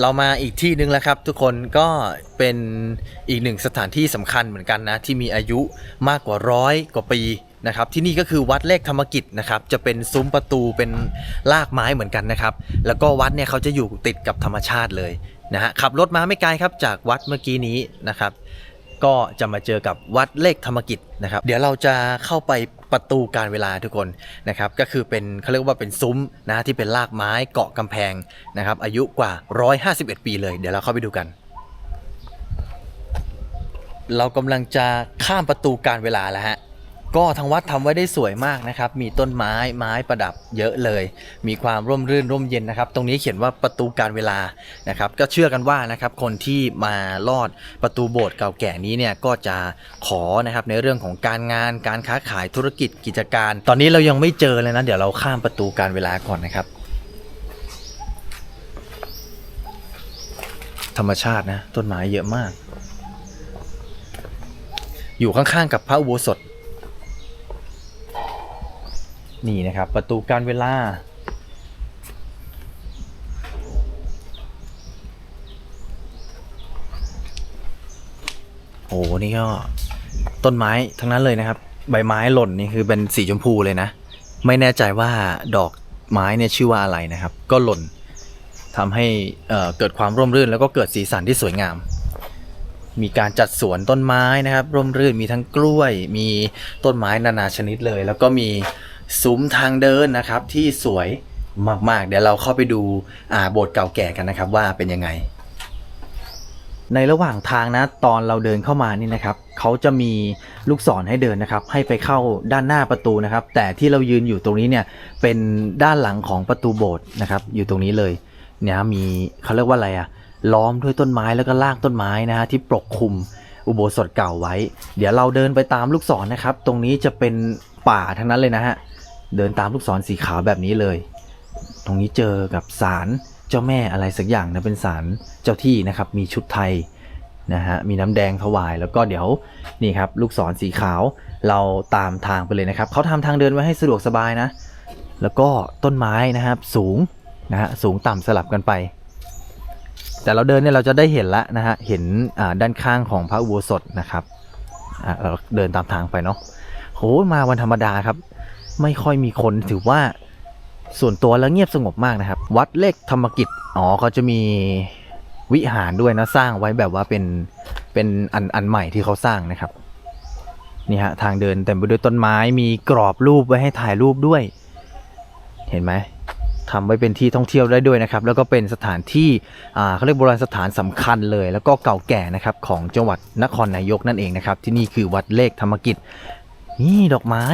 เรามาอีกที่หนึ่งแล้วครับทุกคนก็เป็นอีกหนึ่งสถานที่สำคัญเหมือนกันนะ ที่มีอายุมากกว่าร้อยกว่าปีนะครับที่นี่ก็คือวัดเลขธรรมกิจนะครับจะเป็นซุ้มประตูเป็นลากไม้เหมือนกันนะครับ แล้วก็วัดเนี่ยเขาจะอยู่ติดกับธรรมชาติเลยนะฮะขับรถมาไม่ไกลครับจากวัดเมื่อกี้นี้นะครับ ก็จะมาเจอกับวัดเลขธรรมกิจนะครับ เดี๋ยวเราจะเข้าไป ประตูการเวลาทุกคนนะครับก็คือเป็นเขาเรียกว่าเป็นซุ้มนะที่เป็นลากไม้เกาะกำแพงนะครับอายุกว่า 151 ปีเลย เดี๋ยวเราเข้าไปดูกัน เรากำลังจะข้ามประตูการเวลาแล้วฮะ ก็ทางวัดทำไว้ได้สวยมากนะครับ มีต้นไม้ไม้ประดับเยอะเลย มีความร่มรื่นร่มเย็นนะครับ ตรงนี้เขียนว่าประตูการเวลานะครับ ก็เชื่อกันว่านะครับคนที่มาลอดประตูโบสถ์เก่าแก่นี้เนี่ยก็จะขอนะครับในเรื่องของการงานการค้าขายธุรกิจกิจการ ตอนนี้เรายังไม่เจอเลยนะเดี๋ยวเราข้ามประตูการเวลาก่อนนะครับ ธรรมชาตินะต้นไม้เยอะมาก อยู่ข้างๆกับพระอุโบสถ นี่นะครับประตูการเวลา โอ้โหนี่ก็ต้นไม้ทั้งนั้นเลยนะครับ ใบไม้หล่นนี่คือเป็นสีชมพูเลยนะ ไม่แน่ใจว่าดอกไม้เนี่ยชื่อว่าอะไรนะครับ ก็หล่นทำให้เกิดความร่มรื่นแล้วก็เกิดสีสันที่สวยงาม มีการจัดสวนต้นไม้นะครับ ร่มรื่นมีทั้งกล้วย มีต้นไม้นานาชนิดเลย แล้วก็มี ซุ้มทางเดินนะครับที่สวยมากๆ เดี๋ยวเราเข้าไปดูอ่าโบสถ์เก่าแก่กันนะครับว่าเป็นยังไง ในระหว่างทางนะตอนเราเดินเข้ามานี่นะครับเขาจะมีลูกศรให้เดินนะครับ ให้ไปเข้าด้านหน้าประตูนะครับ แต่ที่เรายืนอยู่ตรงนี้เนี่ยเป็นด้านหลังของประตูโบสถ์นะครับ อยู่ตรงนี้เลยเนี่ยมีเขาเรียกว่าอะไรอะล้อมด้วยต้นไม้แล้วก็รากต้นไม้นะฮะที่ปกคลุมอุโบสถเก่าไว้ เดี๋ยวเราเดินไปตามลูกศรนะครับ ตรงนี้จะเป็นป่าทั้งนั้นเลยนะฮะ เดินตามลูกศรสีขาวแบบนี้เลย ตรงนี้เจอกับศาลเจ้าแม่อะไรสักอย่างนะเป็นศาลเจ้าที่นะครับ มีชุดไทยนะฮะมีน้ำแดงถวายแล้วก็เดี๋ยวนี่ครับลูกศรสีขาวเราตามทางไปเลยนะครับเขาทำทางเดินไว้ให้สะดวกสบายนะ แล้วก็ต้นไม้นะครับสูงนะฮะสูงต่ำสลับกันไป แต่เราเดินเนี่ยเราจะได้เห็นละนะฮะเห็นด้านข้างของพระอุโบสถนะครับเราเดินตามทางไปเนาะโหมาวันธรรมดาครับ ไม่ค่อยมีคนถือว่าส่วนตัวแล้วเงียบสงบมากนะครับ วัดเลขธรรมกิจอ๋อเขาจะมีวิหารด้วยนะสร้างไว้แบบว่าเป็นเป็นอันอันใหม่ที่เขาสร้างนะครับนี่ฮะทางเดินเต็มไปด้วยต้นไม้มีกรอบรูปไว้ให้ถ่ายรูปด้วย เห็นไหมทำไว้เป็นที่ท่องเที่ยวได้ด้วยนะครับ แล้วก็เป็นสถานที่อ่าเขาเรียกโบราณสถานสำคัญเลย แล้วก็เก่าแก่นะครับของจังหวัดนครนายกนั่นเองนะครับ ที่นี่คือวัดเลขธรรมกิจนี่ดอกไม้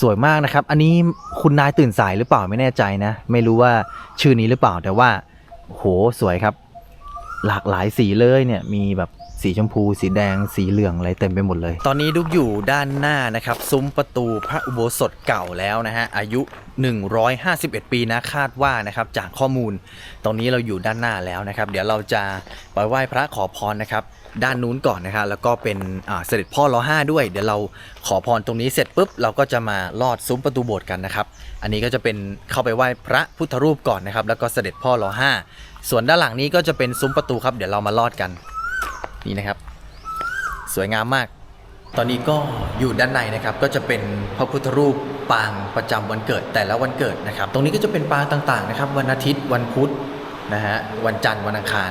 สวยมากนะครับ อันนี้คุณนายตื่นสายหรือเปล่าไม่แน่ใจนะ ไม่รู้ว่าชื่อนี้หรือเปล่า แต่ว่าโหสวยครับ หลากหลายสีเลยเนี่ย มีแบบสีชมพู สีแดง สีเหลืองอะไรเต็มไปหมดเลย ตอนนี้ดุกอยู่ด้านหน้านะครับ ซุ้มประตูพระอุโบสถเก่าแล้วนะฮะ อายุ 151 ปีนะคาดว่านะครับจากข้อมูลตรงนี้เราอยู่ด้านหน้าแล้วนะครับ เดี๋ยวเราจะไปไหว้พระขอพรนะครับ ด้านนู้นก่อนนะครับแล้วก็เป็นเสด็จพ่อรอห้าด้วย เดี๋ยวเราขอพรตรงนี้เสร็จปุ๊บเราก็จะมาลอดซุ้มประตูโบสถ์กันนะครับ อันนี้ก็จะเป็นเข้าไปไหว้พระพุทธรูปก่อนนะครับ แล้วก็เสด็จพ่อรอห้าส่วนด้านหลังนี้ก็จะเป็นซุ้มประตูครับ เดี๋ยวเรามาลอดกันนี่นะครับ สวยงามมาก ตอนนี้ก็อยู่ด้านในนะครับก็จะเป็นพระพุทธรูปปางประจำวันเกิดแต่ละวันเกิดนะครับ ตรงนี้ก็จะเป็นปางต่างๆนะครับ วันอาทิตย์วันพุธนะฮะวันจันทร์วันอังคาร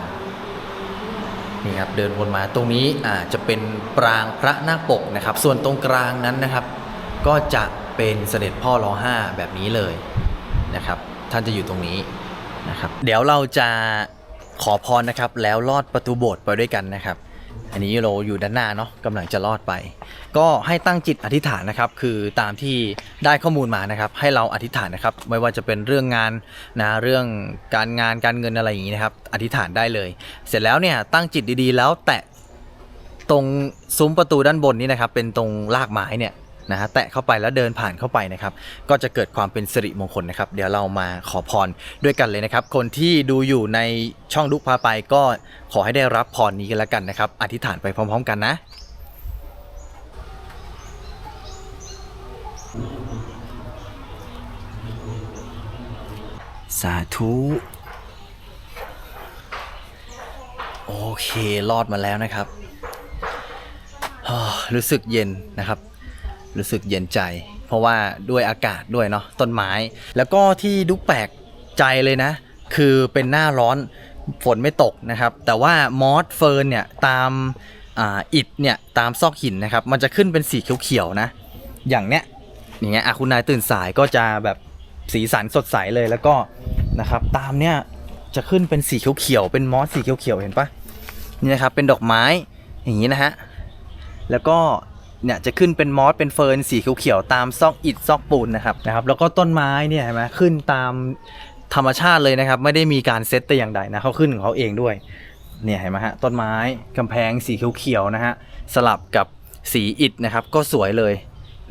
นี่ครับเดินวนมาตรงนี้อ่าจจะเป็นปรางพระนาคปกนะครับ ส่วนตรงกลางนั้นนะครับ ก็จะเป็นเสด็จพ่อรอห้าแบบนี้เลยนะครับ ท่านจะอยู่ตรงนี้นะครับ เดี๋ยวเราจะขอพรนะครับแล้วลอดประตูโบสถ์ไปด้วยกันนะครับ อันนี้เราอยู่ด้านหน้าเนาะกำลังจะรอดไป ก็ให้ตั้งจิตอธิษฐานนะครับ คือตามที่ได้ข้อมูลมานะครับ ให้เราอธิษฐานนะครับ ไม่ว่าจะเป็นเรื่องงานนะเรื่องการงานการเงินอะไรอย่างนี้นะครับ อธิษฐานได้เลย เสร็จแล้วเนี่ยตั้งจิตดีๆ แล้วแตะตรงซุ้มประตูด้านบนนี้นะครับ เป็นตรงลากไม้เนี่ย นะฮะแตะเข้าไปแล้วเดินผ่านเข้าไปนะครับ ก็จะเกิดความเป็นสิริมงคลนะครับ เดี๋ยวเรามาขอพรด้วยกันเลยนะครับ คนที่ดูอยู่ในช่องลุกพาไปก็ขอให้ได้รับพรนี้กันแล้วกันนะครับ อธิษฐานไปพร้อม ๆ กันนะสาธุโอเครอดมาแล้วนะครับ รู้สึกเย็นนะครับ รู้สึกเย็นใจ เพราะว่าด้วยอากาศด้วยเนาะต้นไม้ แล้วก็ที่ดุกแปลกใจเลยนะ คือเป็นหน้าร้อนฝนไม่ตกนะครับ แต่ว่ามอสเฟิร์นเนี่ยตามอ่าอิฐเนี่ยตามซอกหินนะครับ มันจะขึ้นเป็นสีเขียวๆนะ อย่างเนี้ยอย่างเงี้ยคุณนายตื่นสายก็จะแบบสีสันสดใสเลยแล้วก็นะครับ ตามเนี้ยจะขึ้นเป็นสีเขียวๆเป็นมอสสีเขียวๆเห็นปะนี่นะครับเป็นดอกไม้อย่างนี้นะฮะแล้วก็ เนี่ยจะขึ้นเป็นมอสเป็นเฟิร์นสีเขียวๆตามซอกอิฐซอกปูนนะครับนะครับ แล้วก็ต้นไม้เนี่ยเห็นไหมขึ้นตามธรรมชาติเลยนะครับ ไม่ได้มีการเซตแต่อย่างใดนะเขาขึ้นของเขาเองด้วยเนี่ยเห็นไหมฮะต้นไม้กำแพงสีเขียวๆนะฮะสลับกับสีอิฐนะครับ ก็สวยเลย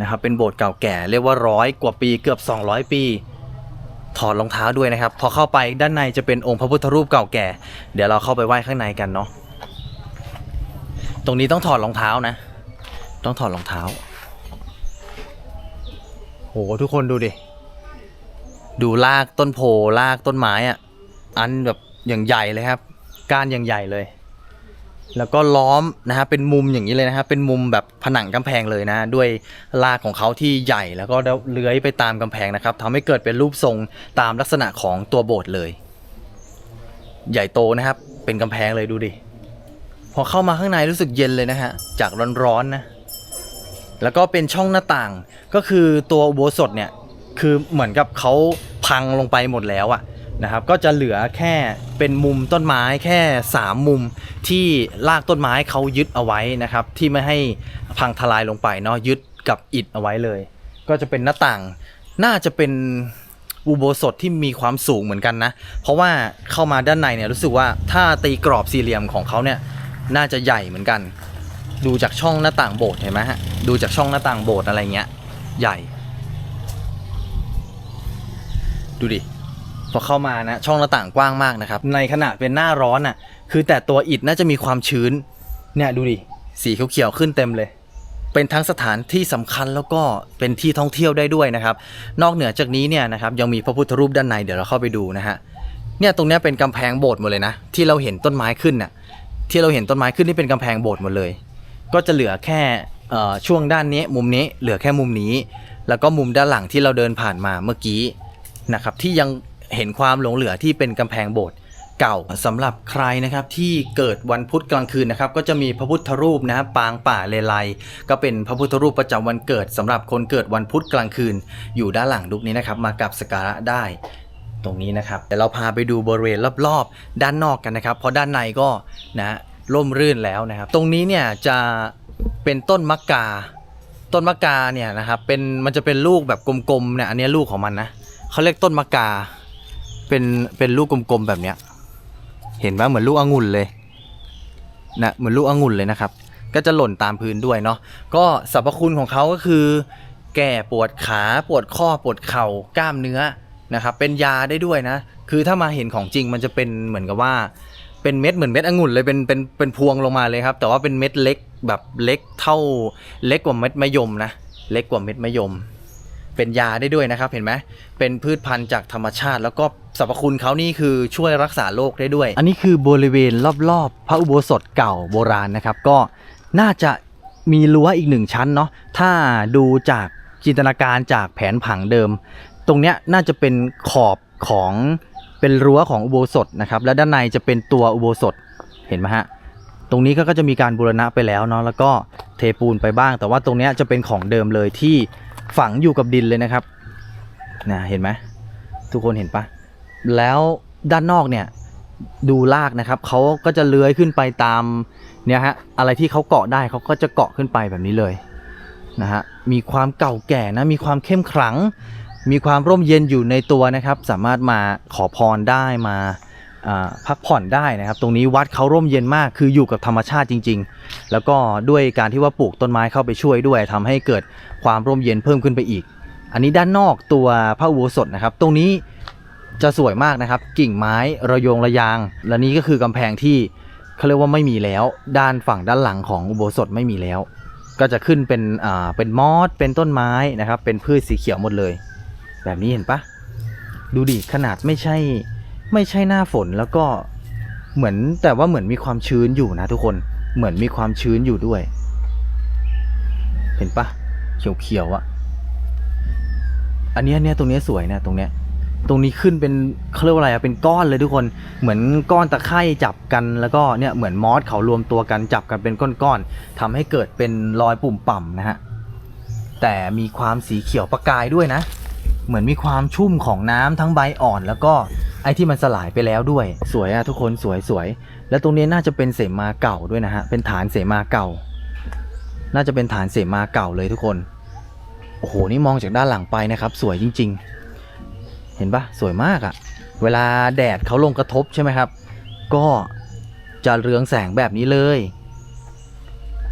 นะครับ เป็นโบสถ์เก่าแก่เรียกว่าร้อยกว่าปีเกือบ 200 ปี ถอดรองเท้าด้วยนะครับ พอเข้าไปด้านในจะเป็นองค์พระพุทธรูปเก่าแก่ เดี๋ยวเราเข้าไปไหว้ข้างในกันเนาะตรงนี้ต้องถอดรองเท้านะ ต้องถอดรองเท้า โห ทุกคนดูดิ ดูลากต้นโพลากต้นไม้อะอันแบบอย่างใหญ่เลยครับ ก้านอย่างใหญ่เลย แล้วก็ล้อมนะฮะเป็นมุมอย่างนี้เลยนะครับเป็นมุมแบบผนังกำแพงเลยนะ ด้วยลากของเขาที่ใหญ่แล้วก็เลื้อยไปตามกำแพงนะครับทำให้เกิดเป็นรูปทรงตามลักษณะของตัวโบสถ์เลย ใหญ่โตนะครับ เป็นกำแพงเลยดูดิพอเข้ามาข้างในรู้สึกเย็นเลยนะฮะ จากร้อนๆนะ แล้วก็เป็นช่องหน้าต่างก็คือตัวอุโบสถเนี่ยคือเหมือนกับเขาพังลงไปหมดแล้วอะนะครับก็จะเหลือแค่เป็นมุมต้นไม้แค่ 3 มุมที่ลากต้นไม้เขายึดเอาไว้นะครับที่ไม่ให้พังทลายลงไปเนาะยึดกับอิฐเอาไว้เลย ก็จะเป็นหน้าต่างน่าจะเป็นอุโบสถที่มีความสูงเหมือนกันนะ เพราะว่าเข้ามาด้านในเนี่ยรู้สึกว่าถ้าตีกรอบสี่เหลี่ยมของเขาเนี่ยน่าจะใหญ่เหมือนกัน ดูจากช่องหน้าต่างโบสถ์เห็นไหมฮะ ดูจากช่องหน้าต่างโบสถ์อะไรเงี้ย ใหญ่ ดูดิ พอเข้ามานะ ช่องหน้าต่างกว้างมากนะครับ ในขณะเป็นหน้าร้อนอะ คือแต่ตัวอิฐน่าจะมีความชื้น เนี่ยดูดิ สีเขียวๆขึ้นเต็มเลย เป็นทั้งสถานที่สำคัญแล้วก็เป็นที่ท่องเที่ยวได้ด้วยนะครับ นอกเหนือจากนี้เนี่ยนะครับยังมีพระพุทธรูปด้านในเดี๋ยวเราเข้าไปดูนะฮะ เนี่ยตรงนี้เป็นกำแพงโบสถ์หมดเลยนะ ที่เราเห็นต้นไม้ขึ้นน่ะ ที่เราเห็นต้นไม้ขึ้นนี่เป็นกำแพงโบสถ์หมดเลย ก็จะเหลือแค่ช่วงด้านนี้มุมนี้เหลือแค่มุมนี้ แล้วก็มุมด้านหลังที่เราเดินผ่านมาเมื่อกี้นะครับที่ยังเห็นความหลงเหลือที่เป็นกำแพงโบสถ์เก่าสำหรับใครนะครับที่เกิดวันพุธกลางคืนนะครับก็จะมีพระพุทธรูปนะปางป่าเลไลก็เป็นพระพุทธรูปประจำวันเกิดสำหรับคนเกิดวันพุธกลางคืน อยู่ด้านหลังลุกนี้นะครับมากับสกการะได้ตรงนี้นะครับเดี๋ยวเราพาไปดูบริเวณรอบๆ ด้านนอกกันนะครับ เพราะด้านในก็นะ ร่มรื่นแล้วนะครับ ตรงนี้เนี่ยจะเป็นต้นมะกา ต้นมะกาเนี่ยนะครับเป็นมันจะเป็นลูกแบบกลมๆเนี่ยอันนี้ลูกของมันนะเขาเรียกต้นมะกา เป็นเป็นลูกกลมๆแบบเนี้ยเห็นว่าเหมือนลูกองุ่นเลยนะเหมือนลูกองุ่นเลยนะครับ ก็จะหล่นตามพื้นด้วยเนาะก็สรรพคุณของเขาก็คือ แก้ปวดขาปวดข้อปวดเข่ากล้ามเนื้อนะครับเป็นยาได้ด้วยนะ คือถ้ามาเห็นของจริงมันจะเป็นเหมือนกับว่า เป็นเม็ดเหมือนเม็ดองุ่นเลยเป็นเป็นเป็นพวงลงมาเลยครับ แต่ว่าเป็นเม็ดเล็กแบบเล็กเท่าเล็กกว่าเม็ดมะยมนะเล็กกว่าเม็ดมะยม เป็นยาได้ด้วยนะครับเห็นไหมเป็นพืชพันธุ์จากธรรมชาติ แล้วก็สรรพคุณเขานี่คือช่วยรักษาโรคได้ด้วย อันนี้คือบริเวณรอบๆ พระอุโบสถเก่าโบราณนะครับ ก็น่าจะมีรั้วอีกหนึ่งชั้นเนาะถ้าดูจากจินตนาการจากแผนผังเดิม ตรงเนี้ยน่าจะเป็นขอบของ เป็นรั้วของอุโบสถนะครับ และด้านในจะเป็นตัวอุโบสถเห็นไหมฮะตรงนี้ก็ก็จะมีการบูรณะไปแล้วเนาะแล้วก็เทปูนไปบ้าง แต่ว่าตรงนี้จะเป็นของเดิมเลยที่ฝังอยู่กับดินเลยนะครับนะเห็นไหมทุกคนเห็นปะแล้วด้านนอกเนี่ยดูลากนะครับเขาก็จะเลื้อยขึ้นไปตามเนี่ยฮะอะไรที่เขาเกาะได้เขาก็จะเกาะขึ้นไปแบบนี้เลยนะฮะมีความเก่าแก่นะมีความเข้มขลัง มีความร่มเย็นอยู่ในตัวนะครับ สามารถมาขอพรได้มาพักผ่อนได้นะครับ ตรงนี้วัดเขาร่มเย็นมากคืออยู่กับธรรมชาติจริง ๆ แล้วก็ด้วยการที่ว่าปลูกต้นไม้เข้าไปช่วยด้วยทำให้เกิดความร่มเย็นเพิ่มขึ้นไปอีก อันนี้ด้านนอกตัวพระอุโบสถนะครับ ตรงนี้จะสวยมากนะครับ กิ่งไม้ระยงระยาง และนี้ก็คือกำแพงที่เขาเรียกว่าไม่มีแล้ว ด้านฝั่งด้านหลังของอุโบสถไม่มีแล้ว ก็จะขึ้นเป็นอ่าเป็นมอสเป็นต้นไม้นะครับ เป็นพืชสีเขียวหมดเลย แบบนี้เห็นปะดูดิขนาดไม่ใช่ไม่ใช่หน้าฝนแล้วก็เหมือนแต่ว่าเหมือนมีความชื้นอยู่นะทุกคนเหมือนมีความชื้นอยู่ด้วย เห็นปะเขียวๆอะอันเนี้ยเนี่ยตรงเนี้ยสวยนะตรงเนี้ยตรงนี้ขึ้นเป็นเขาเรียกว่าอะไรอะเป็นก้อนเลยทุกคนเหมือนก้อนตะไคร่จับกันแล้วก็เนี่ยเหมือนมอสเขารวมตัวกันจับกันเป็นก้อนๆทำให้เกิดเป็นรอยปุ่มป่ำนะฮะแต่มีความสีเขียวประกายด้วยนะ เหมือนมีความชุ่มของน้ำทั้งใบอ่อน แล้วก็ไอ้ที่มันสลายไปแล้วด้วย สวยอะทุกคนสวยสวย แล้วตรงนี้น่าจะเป็นเสมาเก่าด้วยนะฮะ เป็นฐานเสมาเก่า น่าจะเป็นฐานเสมาเก่าเลยทุกคน โอ้โห นี่มองจากด้านหลังไปนะครับ สวยจริง ๆ เห็นปะสวยมากอะเวลาแดดเขาลงกระทบใช่ไหมครับ ก็จะเรืองแสงแบบนี้เลย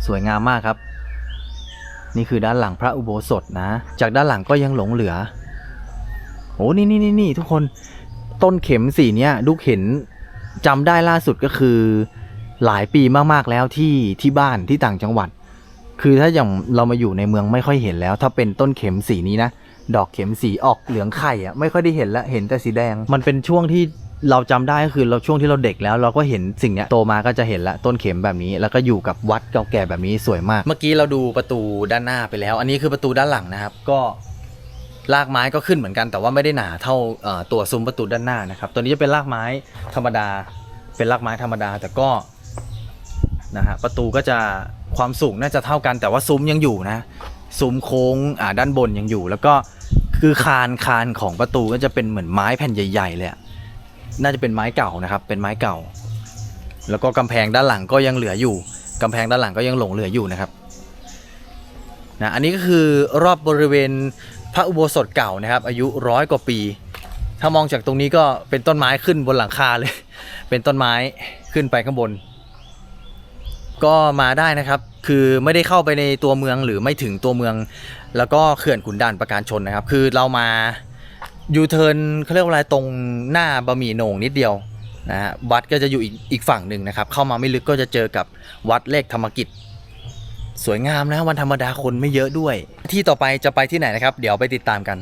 สวยงามมากครับ นี่คือด้านหลังพระอุโบสถนะ จากด้านหลังก็ยังหลงเหลือ อ้นี่นี่นี่นี่ทุกคนต้นเข็มสีเนี้ยลูกเห็นจำได้ล่าสุดก็คือ หลายปีมากๆแล้วที่ที่บ้านที่ต่างจังหวัด คือถ้าอย่างเรามาอยู่ในเมืองไม่ค่อยเห็นแล้ว ถ้าเป็นต้นเข็มสีนี้นะดอกเข็มสีออกเหลืองไข่อะไม่ค่อยได้เห็นแล้วเห็นแต่สีแดง มันเป็นช่วงที่เราจำได้ก็คือเราช่วงที่เราเด็กแล้ว เราก็เห็นสิ่งเนี้ยโตมาก็จะเห็นละต้นเข็มแบบนี้ แล้วก็อยู่กับวัดเก่าแก่แบบนี้สวยมาก เมื่อกี้เราดูประตูด้านหน้าไปแล้ว อันนี้คือประตูด้านหลังนะครับก็ รากไม้ก็ขึ้นเหมือนกันแต่ว่าไม่ได้หนาเท่าตัวซุ้มประตูด้านหน้านะครับ ตัวนี้จะเป็นรากไม้ธรรมดา เป็นรากไม้ธรรมดา แต่ก็นะฮะประตูก็จะความสูงน่าจะเท่ากันแต่ว่าซุ้มยังอยู่นะ ซุ้มโค้งอ่าด้านบนยังอยู่ แล้วก็คือคานคานของประตูก็จะเป็นเหมือนไม้แผ่นใหญ่ ๆ เลยน่าจะเป็นไม้เก่านะครับ เป็นไม้เก่า แล้วก็กำแพงด้านหลังก็ยังเหลืออยู่กำแพงด้านหลังก็ยังหลงเหลืออยู่นะครับนะอันนี้ก็คือรอบบริเวณ พระอุโบสถเก่านะครับ อายุร้อยกว่าปี ถ้ามองจากตรงนี้ก็เป็นต้นไม้ขึ้นบนหลังคาเลย เป็นต้นไม้ขึ้นไปข้างบน ก็มาได้นะครับ คือไม่ได้เข้าไปในตัวเมืองหรือไม่ถึงตัวเมือง แล้วก็เขื่อนขุนด่านประการชนนะครับ คือเรามายูเทิร์นเขาเรียกว่าอะไรตรงหน้าบะหมี่โหน่งนิดเดียวนะฮะวัดก็จะอยู่อีกอีกฝั่งหนึ่งนะครับ เข้ามาไม่ลึกก็จะเจอกับวัดเลขธรรมกิจ สวยงามนะวันธรรมดาคนไม่เยอะด้วย ที่ต่อไปจะไปที่ไหนนะครับ เดี๋ยวไปติดตามกัน